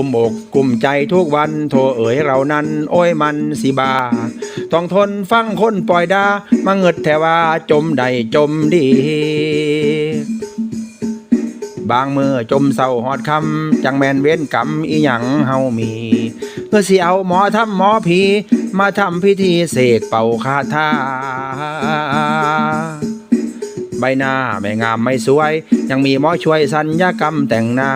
กุมอกกุมใจทุกวันโทเอ๋ยเรานั้น โอ้ยมันสิบา ต้องทนฟังคนปล่อยดามาเงิดแทว่าจมใดจมดีบางมือจมเศร้าหอดคำจังแมนเว้นกรรมอีหยังเฮามีเพื่อสิเอาหมอทำหมอผีมาทำพิธีเสกเป่าคาถาใบหน้าไม่งามไม่สวย ยังมีหมอช่วยสัญญกรรมแต่งหน้า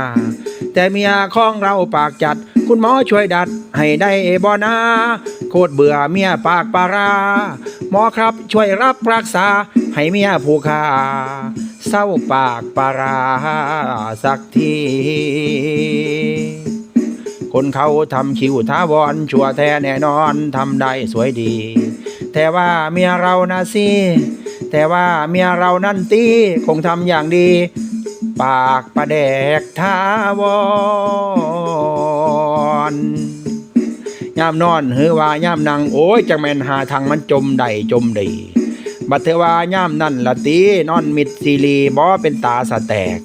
แต่เมียของเราปากจัด คุณหมอช่วยดัด ให้ได้บอนาโคตรเบื่อเมียปากปารา หมอครับช่วยรับรักษา ให้เมียผู้คาเศร้าปากปาราสักทีคนเขาทำคิวท้าวอนชัวแท้แน่นอนทำได้สวยดี แต่ว่าเมียเรานะสิแต่ว่าเมียเรานั่นตีคงทำอย่างดี ปากประแดกท้าวอนยามนอนหือว่ายามนังโอ้ยจังแมนหาทางมันจมใดจมดีบัดเทว่ายามนั่นละตีนอนมิดซีรีบ่เป็นตาสะแตก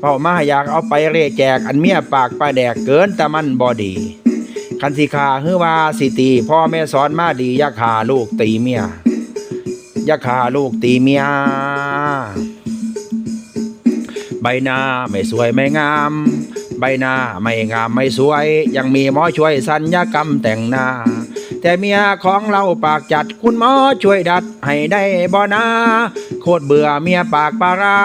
เป้ามาอยากเอาไปเร่แจกอันเมียปากปลาแดกเกินแต่มันบอดีคันสิขาฮือว่าสิตีพ่อแม่สอนมาดีอย่าขาลูกตีเมียอย่าขาลูกตีเมีย ใบหน้าไม่สวยไม่งาม ใบหน้าไม่งามไม่สวย ยังมีหมอช่วยสัญญกรรมแต่งหน้า แต่เมียของเราปากจัดคุณหมอช่วยดัดให้ได้บ่นาโคตรเบื่อเมียปากปารา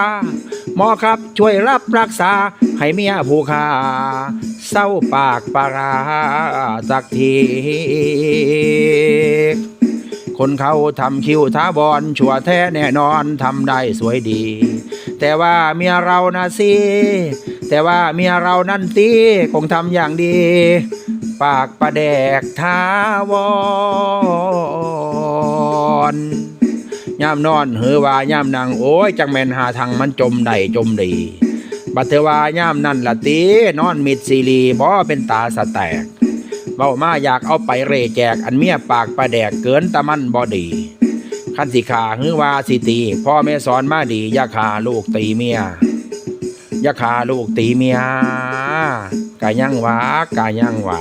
หมอครับช่วยรับรักษา ให้เมียผู้คาเศร้าปากปาราสักทีคนเขาทำคิวท้าบอลชัวแท้แน่นอนทำได้สวยดี แต่ว่าเมียเรานะสิแต่ว่าเมียเรานั่นตีคงทำอย่างดี ปากประแดกท้าวอนย่ามนอนเหือว่าย่ามนางโอ้ยจังแมนหาทางมันจมใดจมดีบัดเทว่าย่ามนั่นละตีนอนมิดซีรีบ่เป็นตาสแตกเบ้ามาอยากเอาไปเร่แจก อันเมียปากประแดกเกินตะมันบอดี คันสิขาฮือว่าสิตีพ่อแม่สอนมาดีอย่าขาลูกตีเมียอย่าขาลูกตีเมียกายังวากายังว่า